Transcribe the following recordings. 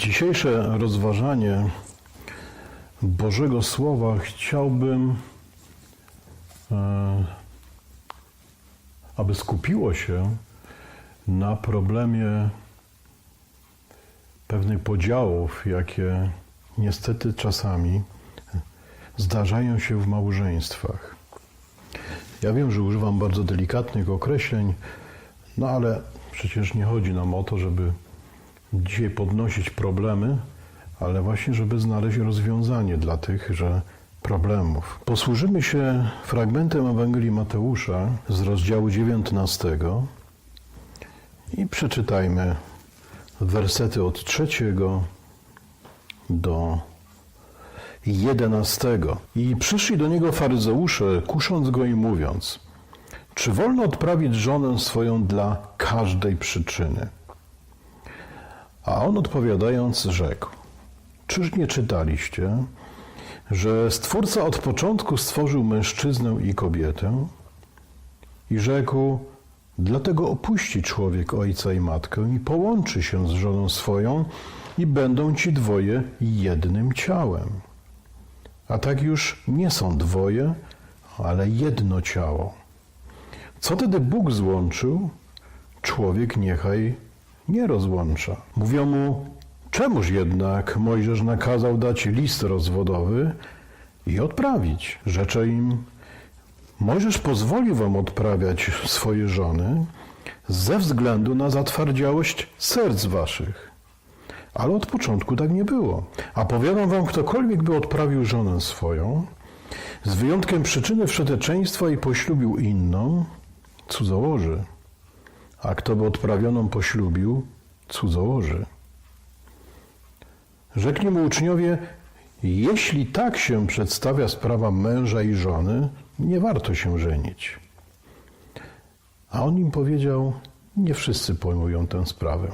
Dzisiejsze rozważanie Bożego Słowa chciałbym, e, aby skupiło się na problemie pewnych podziałów, jakie niestety czasami zdarzają się w małżeństwach. Ja wiem, że używam bardzo delikatnych określeń, no ale przecież nie chodzi nam o to, żeby dzisiaj podnosić problemy, ale właśnie, żeby znaleźć rozwiązanie dla tychże problemów. Posłużymy się fragmentem Ewangelii Mateusza z rozdziału 19 i przeczytajmy wersety od trzeciego do 11. I przyszli do niego faryzeusze, kusząc go i mówiąc: Czy wolno odprawić żonę swoją dla każdej przyczyny? A on odpowiadając, rzekł: Czyż nie czytaliście, że Stwórca od początku stworzył mężczyznę i kobietę? I rzekł: Dlatego opuści człowiek ojca i matkę i połączy się z żoną swoją, i będą ci dwoje jednym ciałem. A tak już nie są dwoje, ale jedno ciało. Co tedy Bóg złączył, człowiek niechaj nie rozłącza. Mówią mu, czemuż jednak Mojżesz nakazał dać list rozwodowy i odprawić? Rzecze im, Mojżesz pozwolił wam odprawiać swoje żony ze względu na zatwardziałość serc waszych. Ale od początku tak nie było. A powiadam wam, ktokolwiek by odprawił żonę swoją, z wyjątkiem przyczyny wszeteczeństwa i poślubił inną, cudzołoży. A kto by odprawioną poślubił, cudzołoży. Rzekli mu uczniowie, jeśli tak się przedstawia sprawa męża i żony, nie warto się żenić. A on im powiedział, nie wszyscy pojmują tę sprawę.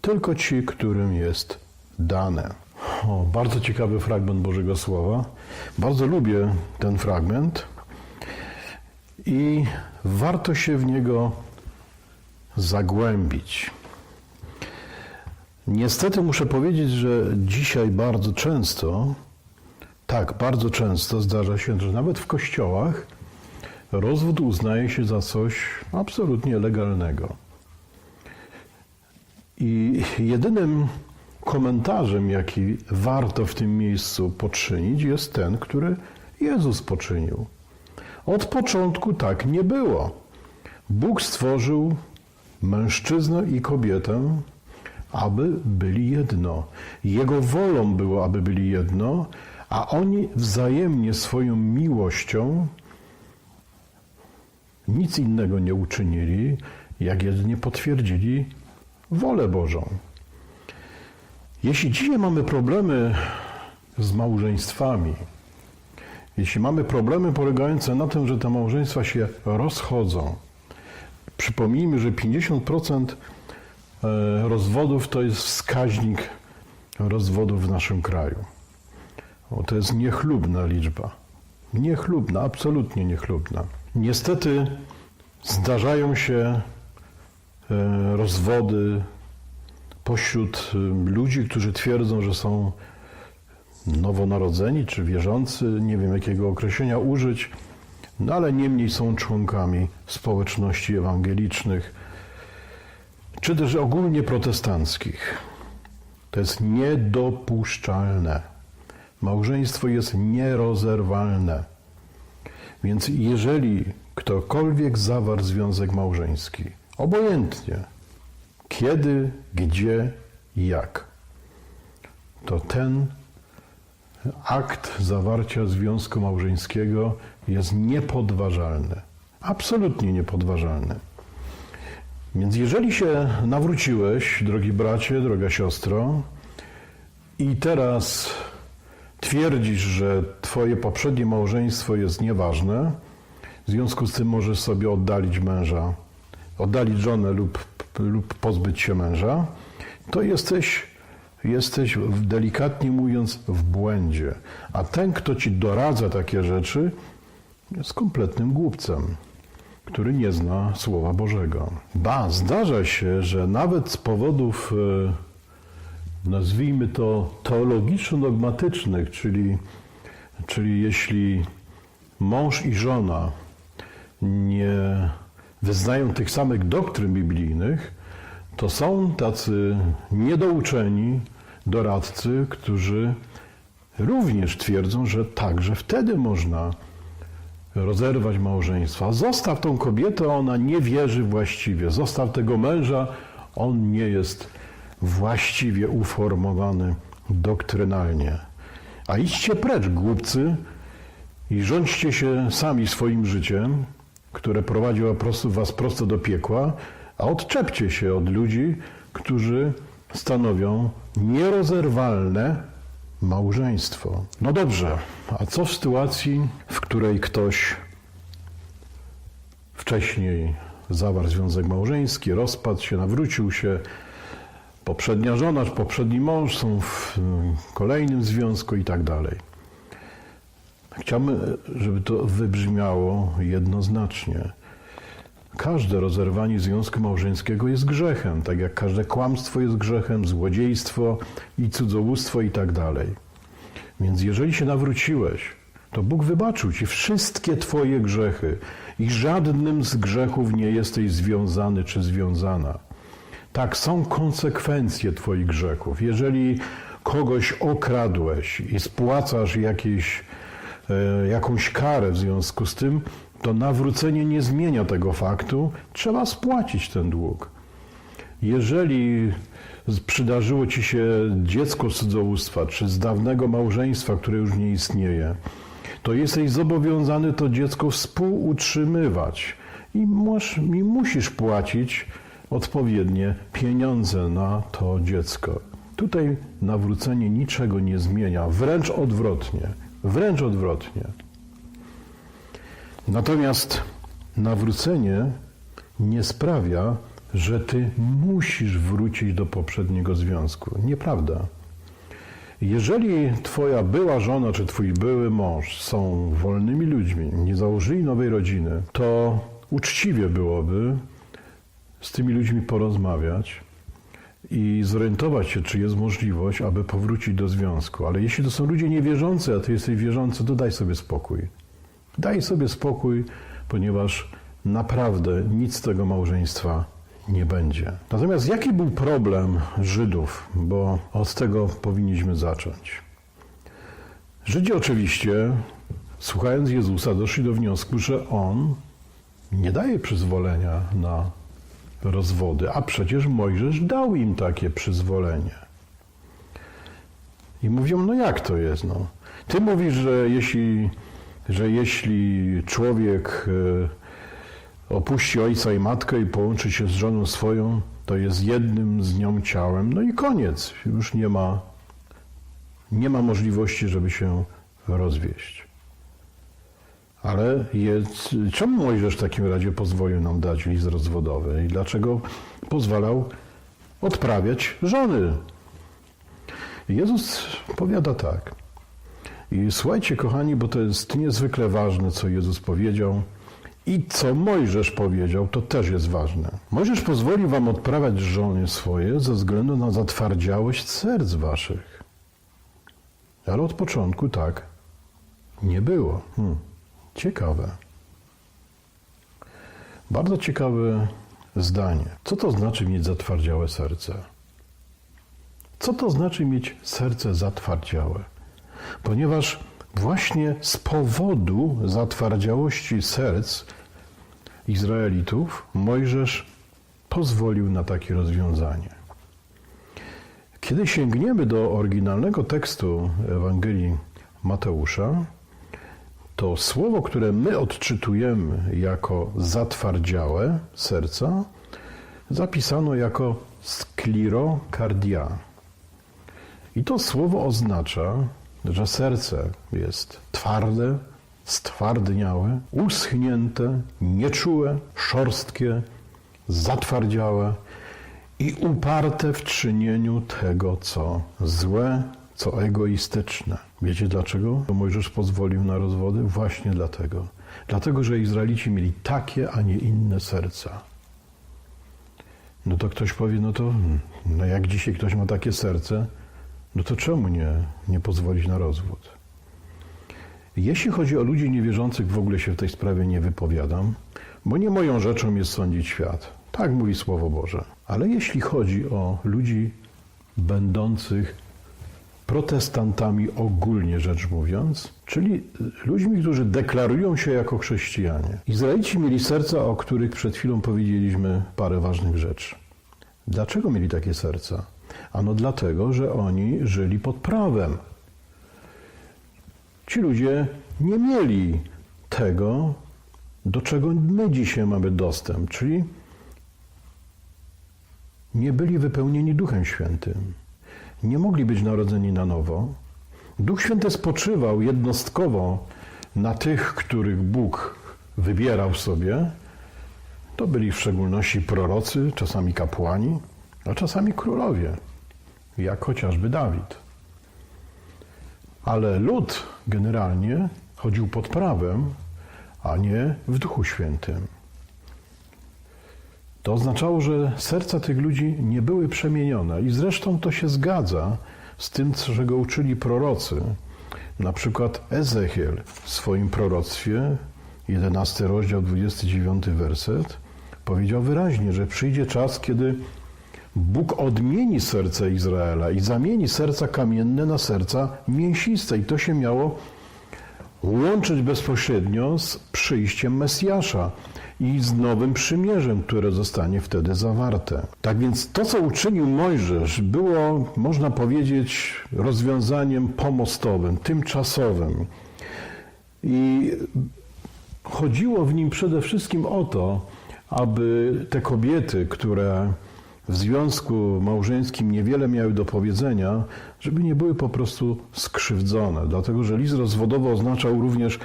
Tylko ci, którym jest dane. O, bardzo ciekawy fragment Bożego Słowa. Bardzo lubię ten fragment i warto się w niego zagłębić. Niestety muszę powiedzieć, że dzisiaj bardzo często, tak, bardzo często zdarza się, że nawet w kościołach rozwód uznaje się za coś absolutnie legalnego. I jedynym komentarzem, jaki warto w tym miejscu poczynić, jest ten, który Jezus poczynił. Od początku tak nie było. Bóg stworzył mężczyznę i kobietę, aby byli jedno. Jego wolą było, aby byli jedno, a oni wzajemnie swoją miłością nic innego nie uczynili, jak jedynie potwierdzili wolę Bożą. Jeśli dzisiaj mamy problemy z małżeństwami, jeśli mamy problemy polegające na tym, że te małżeństwa się rozchodzą, przypomnijmy, że 50% e, rozwodów to jest wskaźnik rozwodów w naszym kraju. O, to jest niechlubna liczba. Niechlubna, absolutnie niechlubna. Niestety zdarzają się e, rozwody pośród ludzi, którzy twierdzą, że są nowonarodzeni czy wierzący, nie wiem jakiego określenia użyć, no ale niemniej są członkami społeczności ewangelicznych, czy też ogólnie protestanckich. To jest niedopuszczalne. Małżeństwo jest nierozerwalne. Więc jeżeli ktokolwiek zawarł związek małżeński, obojętnie kiedy, gdzie jak, to ten akt zawarcia związku małżeńskiego jest niepodważalny. Absolutnie niepodważalny. Więc jeżeli się nawróciłeś, drogi bracie, droga siostro, i teraz twierdzisz, że twoje poprzednie małżeństwo jest nieważne, w związku z tym możesz sobie oddalić męża, oddalić żonę lub, lub pozbyć się męża, to jesteś, jesteś delikatnie mówiąc w błędzie. A ten, kto ci doradza takie rzeczy, jest kompletnym głupcem, który nie zna Słowa Bożego. Ba, zdarza się, że nawet z powodów nazwijmy to teologiczno-dogmatycznych, czyli, czyli jeśli mąż i żona nie wyznają tych samych doktryn biblijnych, to są tacy niedouczeni doradcy, którzy również twierdzą, że także wtedy można rozerwać małżeństwa. Zostaw tą kobietę, ona nie wierzy właściwie. Zostaw tego męża, on nie jest właściwie uformowany doktrynalnie. A idźcie precz, głupcy, i rządźcie się sami swoim życiem, które prowadzi was prosto do piekła, a odczepcie się od ludzi, którzy stanowią nierozerwalne małżeństwo. No dobrze, a co w sytuacji, w której ktoś wcześniej zawarł związek małżeński, rozpadł się, nawrócił się, poprzednia żona, poprzedni mąż są w kolejnym związku i tak dalej. Chciałbym, żeby to wybrzmiało jednoznacznie. Każde rozerwanie związku małżeńskiego jest grzechem, tak jak każde kłamstwo jest grzechem, złodziejstwo i cudzołóstwo i tak dalej. Więc jeżeli się nawróciłeś, to Bóg wybaczył ci wszystkie twoje grzechy i żadnym z grzechów nie jesteś związany czy związana. Tak, są konsekwencje twoich grzechów. Jeżeli kogoś okradłeś i spłacasz jakieś, e, jakąś karę w związku z tym, to nawrócenie nie zmienia tego faktu, trzeba spłacić ten dług. Jeżeli przydarzyło ci się dziecko z cudzołóstwa, czy z dawnego małżeństwa, które już nie istnieje, to jesteś zobowiązany to dziecko współutrzymywać i, masz, i musisz płacić odpowiednie pieniądze na to dziecko. Tutaj nawrócenie niczego nie zmienia, wręcz odwrotnie. Wręcz odwrotnie. Natomiast nawrócenie nie sprawia, że ty musisz wrócić do poprzedniego związku. Nieprawda. Jeżeli twoja była żona czy twój były mąż są wolnymi ludźmi, nie założyli nowej rodziny, to uczciwie byłoby z tymi ludźmi porozmawiać i zorientować się, czy jest możliwość, aby powrócić do związku. Ale jeśli to są ludzie niewierzący, a ty jesteś wierzący, to daj sobie spokój. Daj sobie spokój, ponieważ naprawdę nic z tego małżeństwa nie będzie. Natomiast jaki był problem Żydów? Bo od tego powinniśmy zacząć. Żydzi oczywiście, słuchając Jezusa, doszli do wniosku, że On nie daje przyzwolenia na rozwody, a przecież Mojżesz dał im takie przyzwolenie. I mówią, no jak to jest? No? Ty mówisz, że jeśli, że jeśli człowiek e, opuści ojca i matkę i połączy się z żoną swoją, to jest jednym z nią ciałem. No i koniec. Już nie ma, nie ma możliwości, żeby się rozwieść. Ale jest, czemu Mojżesz w takim razie pozwolił nam dać list rozwodowy i dlaczego pozwalał odprawiać żony? Jezus powiada tak. I słuchajcie, kochani, bo to jest niezwykle ważne, co Jezus powiedział. I co Mojżesz powiedział, to też jest ważne. Mojżesz pozwolił wam odprawiać żony swoje ze względu na zatwardziałość serc waszych. Ale od początku tak nie było. Hmm. Ciekawe. Bardzo ciekawe zdanie. Co to znaczy mieć zatwardziałe serce? Co to znaczy mieć serce zatwardziałe? Ponieważ właśnie z powodu zatwardziałości serc Izraelitów Mojżesz pozwolił na takie rozwiązanie. Kiedy sięgniemy do oryginalnego tekstu Ewangelii Mateusza, to słowo, które my odczytujemy jako zatwardziałe serca, zapisano jako sklirokardia. I to słowo oznacza, że serce jest twarde, stwardniałe, uschnięte, nieczułe, szorstkie, zatwardziałe i uparte w czynieniu tego, co złe, co egoistyczne. Wiecie dlaczego Mojżesz pozwolił na rozwody? Właśnie dlatego. Dlatego, że Izraelici mieli takie, a nie inne serca. No to ktoś powie, no to No jak dzisiaj ktoś ma takie serce, no to czemu nie, nie pozwolić na rozwód? Jeśli chodzi o ludzi niewierzących, w ogóle się w tej sprawie nie wypowiadam, bo nie moją rzeczą jest sądzić świat. Tak mówi Słowo Boże. Ale jeśli chodzi o ludzi będących protestantami ogólnie rzecz mówiąc, czyli ludźmi, którzy deklarują się jako chrześcijanie. Izraelici mieli serca, o których przed chwilą powiedzieliśmy parę ważnych rzeczy. Dlaczego mieli takie serca? Ano dlatego, że oni żyli pod prawem. Ci ludzie nie mieli tego, do czego my dzisiaj mamy dostęp, czyli nie byli wypełnieni Duchem Świętym. Nie mogli być narodzeni na nowo. Duch Święty spoczywał jednostkowo na tych, których Bóg wybierał sobie. To byli w szczególności prorocy, czasami kapłani, a czasami królowie, jak chociażby Dawid. Ale lud generalnie chodził pod prawem, a nie w Duchu Świętym. To oznaczało, że serca tych ludzi nie były przemienione. I zresztą to się zgadza z tym, czego uczyli prorocy. Na przykład Ezechiel w swoim proroctwie, 11 rozdział, 29 werset, powiedział wyraźnie, że przyjdzie czas, kiedy Bóg odmieni serce Izraela i zamieni serca kamienne na serca mięsiste. I to się miało łączyć bezpośrednio z przyjściem Mesjasza i z nowym przymierzem, które zostanie wtedy zawarte. Tak więc to, co uczynił Mojżesz, było, można powiedzieć, rozwiązaniem pomostowym, tymczasowym. I chodziło w nim przede wszystkim o to, aby te kobiety, które w związku małżeńskim niewiele miały do powiedzenia, żeby nie były po prostu skrzywdzone. Dlatego, że list rozwodowy oznaczał również,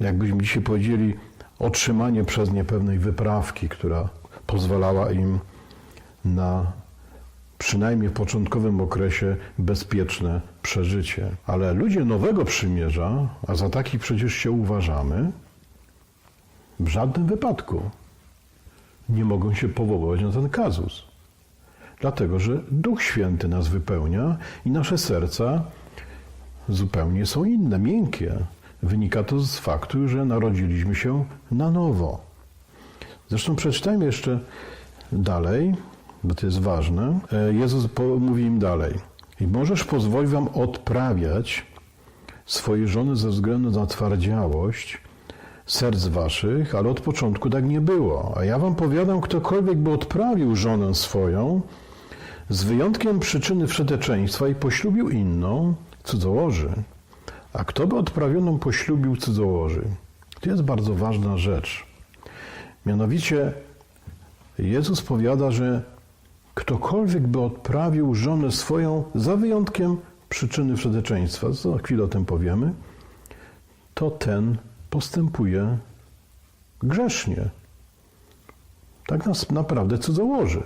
jakbyśmy dzisiaj powiedzieli, otrzymanie przez nie pewnej wyprawki, która pozwalała im na przynajmniej w początkowym okresie bezpieczne przeżycie. Ale ludzie nowego przymierza, a za takich przecież się uważamy, w żadnym wypadku nie mogą się powoływać na ten kazus. Dlatego, że Duch Święty nas wypełnia i nasze serca zupełnie są inne, miękkie. Wynika to z faktu, że narodziliśmy się na nowo. Zresztą przeczytajmy jeszcze dalej, bo to jest ważne. E, Jezus mówi im dalej. I możesz pozwolić wam odprawiać swoje żony ze względu na twardziałość, serc waszych, ale od początku tak nie było. A ja wam powiadam, ktokolwiek by odprawił żonę swoją, z wyjątkiem przyczyny wszeteczeństwa i poślubił inną, cudzołoży. A kto by odprawioną poślubił cudzołoży? To jest bardzo ważna rzecz. Mianowicie Jezus powiada, że ktokolwiek by odprawił żonę swoją, za wyjątkiem przyczyny wszeteczeństwa, za chwilę o tym powiemy, to ten postępuje grzesznie. Tak nas naprawdę cudzołoży.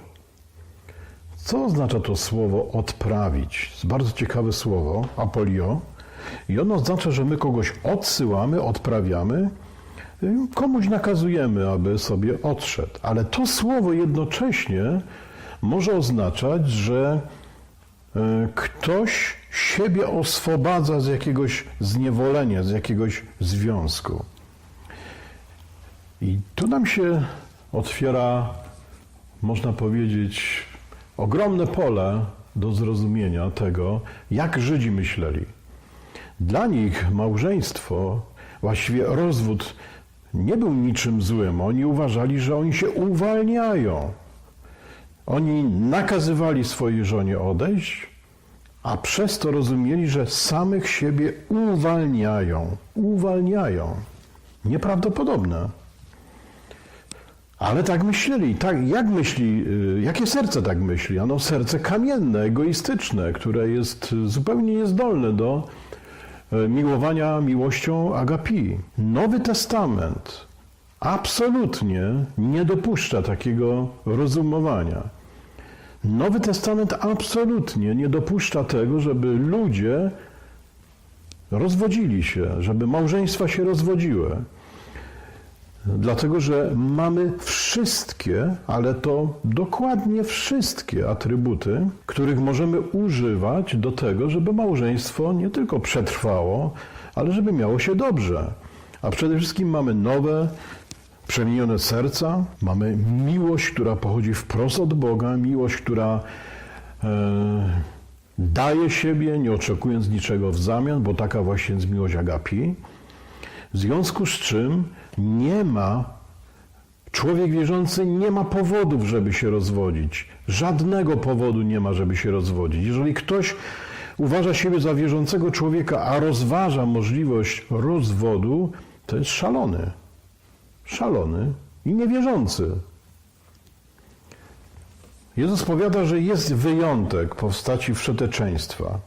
Co oznacza to słowo odprawić? To jest bardzo ciekawe słowo, apolio. I ono oznacza, że my kogoś odsyłamy, odprawiamy, komuś nakazujemy, aby sobie odszedł. Ale to słowo jednocześnie może oznaczać, że e, ktoś siebie oswobadza z jakiegoś zniewolenia, z jakiegoś związku. I tu nam się otwiera, można powiedzieć, ogromne pole do zrozumienia tego, jak Żydzi myśleli. Dla nich małżeństwo, właściwie rozwód, nie był niczym złym. Oni uważali, że oni się uwalniają. Oni nakazywali swojej żonie odejść, a przez to rozumieli, że samych siebie uwalniają. Uwalniają. Nieprawdopodobne. Ale tak myśleli. Tak, jak myśli, y, jakie serce tak myśli? Ano serce kamienne, egoistyczne, które jest zupełnie niezdolne do y, miłowania miłością agapi. Nowy Testament absolutnie nie dopuszcza takiego rozumowania. Nowy Testament absolutnie nie dopuszcza tego, żeby ludzie rozwodzili się, żeby małżeństwa się rozwodziły. Dlatego, że mamy wszystkie, ale to dokładnie wszystkie atrybuty, których możemy używać do tego, żeby małżeństwo nie tylko przetrwało, ale żeby miało się dobrze. A przede wszystkim mamy nowe, przemienione serca, mamy miłość, która pochodzi wprost od Boga, miłość, która e, daje siebie, nie oczekując niczego w zamian, bo taka właśnie jest miłość agapi. W związku z czym nie ma, człowiek wierzący nie ma powodów, żeby się rozwodzić. Żadnego powodu nie ma, żeby się rozwodzić. Jeżeli ktoś uważa siebie za wierzącego człowieka, a rozważa możliwość rozwodu, to jest szalony. Szalony i niewierzący. Jezus powiada, że jest wyjątek postaci wszeteczeństwa.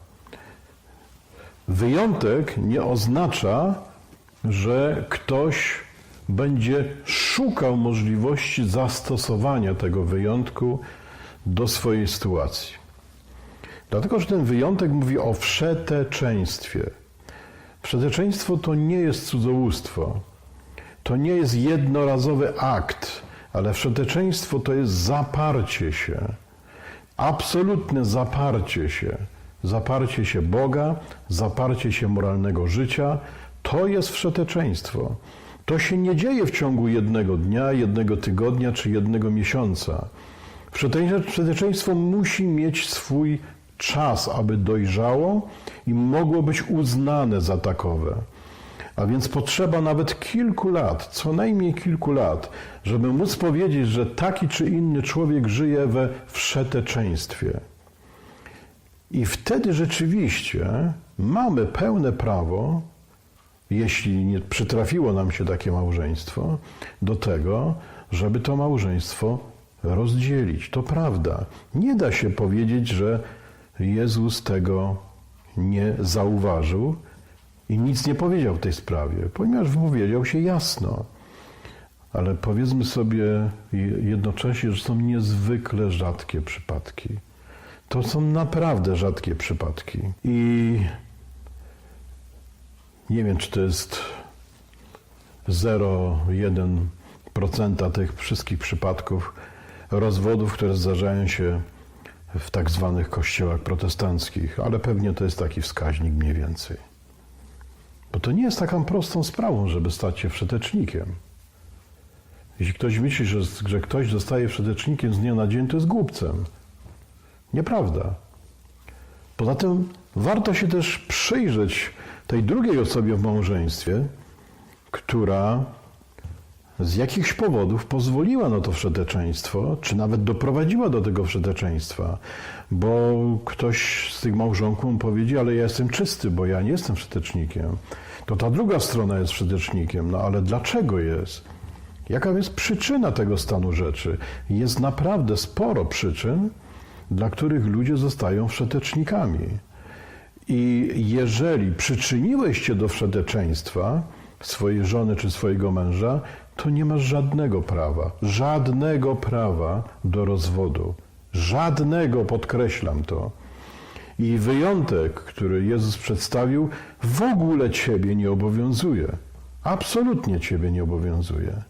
Wyjątek nie oznacza, że ktoś będzie szukał możliwości zastosowania tego wyjątku do swojej sytuacji. Dlatego, że ten wyjątek mówi o wszeteczeństwie. Wszeteczeństwo to nie jest cudzołóstwo. To nie jest jednorazowy akt, ale wszeteczeństwo to jest zaparcie się. Absolutne zaparcie się. Zaparcie się Boga, zaparcie się moralnego życia. To jest wszeteczeństwo. To się nie dzieje w ciągu jednego dnia, jednego tygodnia czy jednego miesiąca. Wszeteczeństwo musi mieć swój czas, aby dojrzało i mogło być uznane za takowe. A więc potrzeba nawet kilku lat, co najmniej kilku lat, żeby móc powiedzieć, że taki czy inny człowiek żyje we wszeteczeństwie. I wtedy rzeczywiście mamy pełne prawo, jeśli nie przytrafiło nam się takie małżeństwo, do tego, żeby to małżeństwo rozdzielić. To prawda. Nie da się powiedzieć, że Jezus tego nie zauważył i nic nie powiedział w tej sprawie, ponieważ wypowiedział się jasno. Ale powiedzmy sobie jednocześnie, że są niezwykle rzadkie przypadki. To są naprawdę rzadkie przypadki. I nie wiem, czy to jest 0,1% tych wszystkich przypadków rozwodów, które zdarzają się w tak zwanych kościołach protestanckich, ale pewnie to jest taki wskaźnik mniej więcej. Bo to nie jest taką prostą sprawą, żeby stać się wszetecznikiem. Jeśli ktoś myśli, że, że ktoś zostaje wszetecznikiem z dnia na dzień, to jest głupcem. Nieprawda. Poza tym warto się też przyjrzeć tej drugiej osobie w małżeństwie, która z jakichś powodów pozwoliła na to wszeteczeństwo, czy nawet doprowadziła do tego wszeteczeństwa, bo ktoś z tych małżonków powiedział, ale ja jestem czysty, bo ja nie jestem wszetecznikiem. To ta druga strona jest wszetecznikiem, no ale dlaczego jest? Jaka jest przyczyna tego stanu rzeczy? Jest naprawdę sporo przyczyn, dla których ludzie zostają wszetecznikami. I jeżeli przyczyniłeś się do wszeteczeństwa swojej żony czy swojego męża, to nie masz żadnego prawa, żadnego prawa do rozwodu. Żadnego, podkreślam to. I wyjątek, który Jezus przedstawił, w ogóle Ciebie nie obowiązuje. Absolutnie Ciebie nie obowiązuje.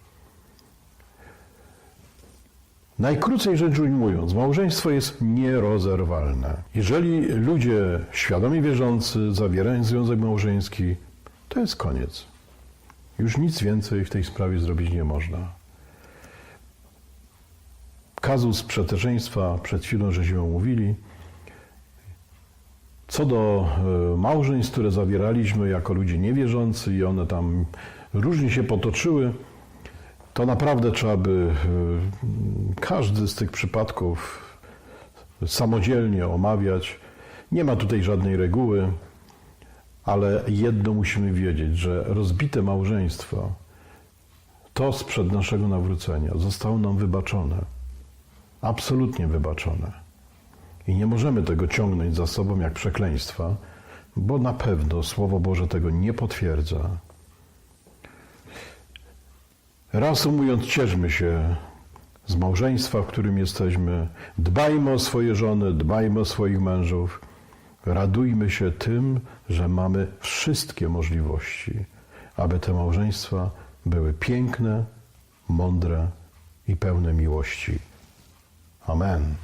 Najkrócej rzecz ujmując, małżeństwo jest nierozerwalne. Jeżeli ludzie świadomie wierzący zawierają związek małżeński, to jest koniec. Już nic więcej w tej sprawie zrobić nie można. Kazus przeteczeństwa przed chwilą żeśmy omówili. Co do e, małżeństw, które zawieraliśmy jako ludzie niewierzący i one tam różnie się potoczyły, to naprawdę trzeba by e, każdy z tych przypadków samodzielnie omawiać. Nie ma tutaj żadnej reguły, ale jedno musimy wiedzieć, że rozbite małżeństwo to sprzed naszego nawrócenia zostało nam wybaczone. Absolutnie wybaczone. I nie możemy tego ciągnąć za sobą jak przekleństwa, bo na pewno Słowo Boże tego nie potwierdza. Reasumując, cieszmy się z małżeństwa, w którym jesteśmy. Dbajmy o swoje żony, dbajmy o swoich mężów. Radujmy się tym, że mamy wszystkie możliwości, aby te małżeństwa były piękne, mądre i pełne miłości. Amen.